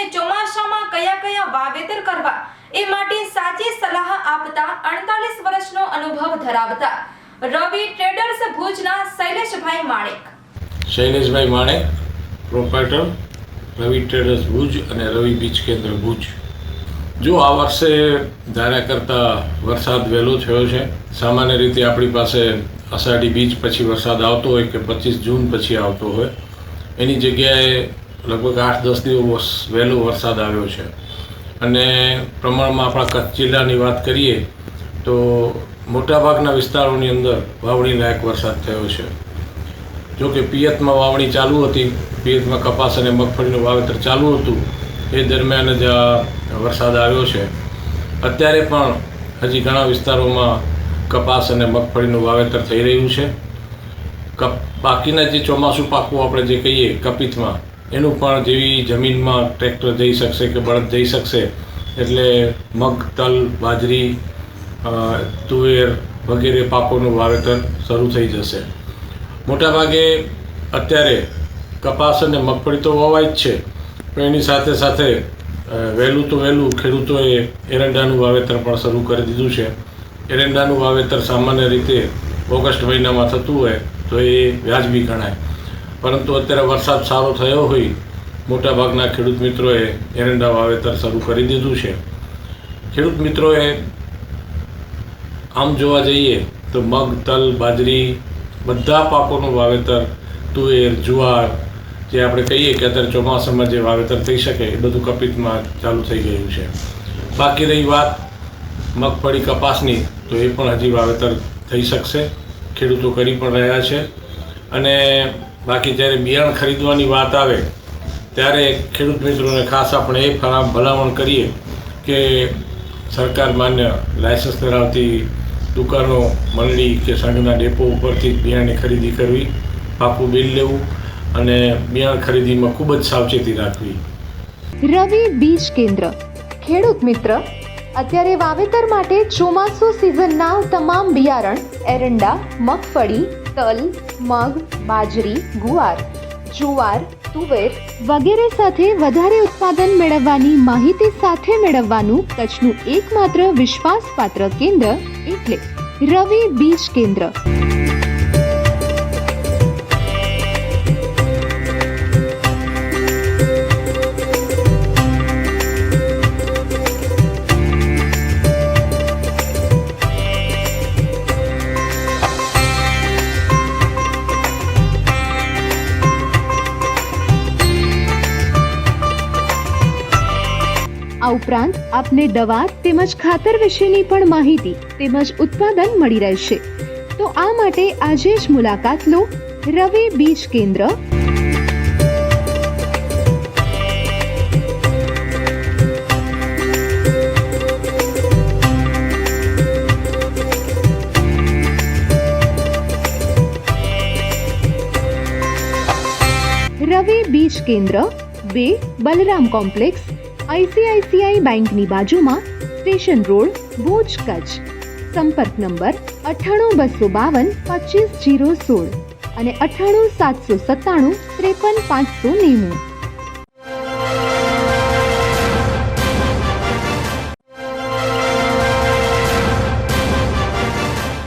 સિઝનમાં વાવેતર કરવા એ માટે સાચી સલાહ આપતા અડતાલીસ વર્ષનો અનુભવ ધરાવતા રવિ ટ્રેડર્સ ભુજના શૈલેષભાઈ માણેક. શૈલેષભાઈ માણેક પ્રોપ્રાઇટર રવિ ટ્રેડર્સ ભુજ અને રવિ બીચ કેન્દ્ર ભુજ. જો આ વર્ષે ધાર્યા કરતાં વરસાદ વહેલો થયો છે, સામાન્ય રીતે આપણી પાસે અષાઢી બીજ પછી વરસાદ આવતો હોય કે પચીસ જૂન પછી આવતો હોય, એની જગ્યાએ લગભગ આઠ, દસ દિવસ વહેલો વરસાદ આવ્યો છે. અને પ્રમાણમાં આપણા કચ્છ જિલ્લાની વાત કરીએ તો મોટાભાગના વિસ્તારોની અંદર વાવણી લાયક વરસાદ થયો છે. જો કે પિયતમાં વાવણી ચાલુ હતી, પિયતમાં કપાસ અને મગફળીનું વાવેતર ચાલુ હતું, એ દરમિયાન જ વરસાદ આવ્યો છે. અત્યારે પણ હજી ઘણા વિસ્તારોમાં કપાસ અને મગફળીનું વાવેતર થઈ રહ્યું છે. કપ, બાકીના જે ચોમાસું પાકું આપણે જે કહીએ, કપિતમાં એનું પણ જેવી જમીનમાં ટ્રેક્ટર જઈ શકશે કે બળદ જઈ શકશે? એટલે મગ, તલ, બાજરી તુવેર વગેરે પાકોનું વાવેતર શરૂ થઈ જશે. મોટાભાગે અત્યારે કપાસ અને મગફળી તો વવાય જ છે, પણ એની સાથે સાથે વહેલું તો વહેલું ખેડૂતોએ એરંડાનું વાવેતર પણ શરૂ કરી દીધું છે. એરંડાનું વાવેતર સામાન્ય રીતે ઓગસ્ટ મહિનામાં થતું હોય તો એ વ્યાજબી ગણાય. પરંતુ અત્યારે વરસાદ સારો થયો હોય મોટાભાગના ખેડૂત મિત્રોએ એરંડા વાવેતર શરૂ કરી દીધું છે. ખેડૂત મિત્રોએ આમ જોવા જઈએ તો મગ, તલ, બાજરી, બધા પાકોનું વાવેતર, તુવેર, જુવાર, જે આપણે કહીએ કે અત્યારે ચોમાસામાં જે વાવેતર થઈ શકે, એ બધું કપિતમાં ચાલુ થઈ ગયું છે. બાકી રહી વાત મગફળી કપાસની, તો એ પણ હજી વાવેતર થઈ શકશે. ખેડૂતો કરી પણ રહ્યા છે. અને બાકી જ્યારે બિયારણ ખરીદવાની વાત આવે, ત્યારે ખેડૂત મિત્રોને ખાસ આપણે એ ભલામણ કરીએ કે સરકાર માન્ય લાયસન્સ ધરાવતી દુકાનો, મંડળી કે સંઘના ડેપો ઉપરથી બિયારણની ખરીદી કરવી, પાકું બિલ લેવું અને બિયારણ ખરીદીમાં ખૂબ જ સાવચેતી રાખવી. રવિ બીજ કેન્દ્ર. ખેડૂત મિત્ર, અત્યારે વાવેતર માટે ચોમાસુ સિઝનના તમામ બિયારણ, એરંડા, મગફળી તલ, મગ, બાજરી, ગુવાર, જુવાર, તુવેર વગેરે સાથે વધારે ઉત્પાદન મેળવવાની માહિતી સાથે મેળવવાનું કચ્છનું એકમાત્ર વિશ્વાસપાત્ર કેન્દ્ર એટલે રવિ બીજ કેન્દ્ર. આ ઉપરાંત આપને દવા તેમજ ખાતર વિશેની પણ માહિતી તેમજ ઉત્પાદન મળી રહેશે. તો આ માટે આજે જ મુલાકાત લો રવિ બીજ કેન્દ્ર. રવિ બીજ કેન્દ્ર બે બલરામ કોમ્પ્લેક્સ આઈસીઆઈસીઆઈ બેંકની બાજુમાં સ્ટેશન રોડ, ભુજ કચ્છ. સંપર્ક નંબર અઠ્ઠાણું બસો બાવન પચીસ જીરો સોળ અને અઠ્ઠાણું સાતસો સત્તાણું ત્રેપન પાંચસો નેવું.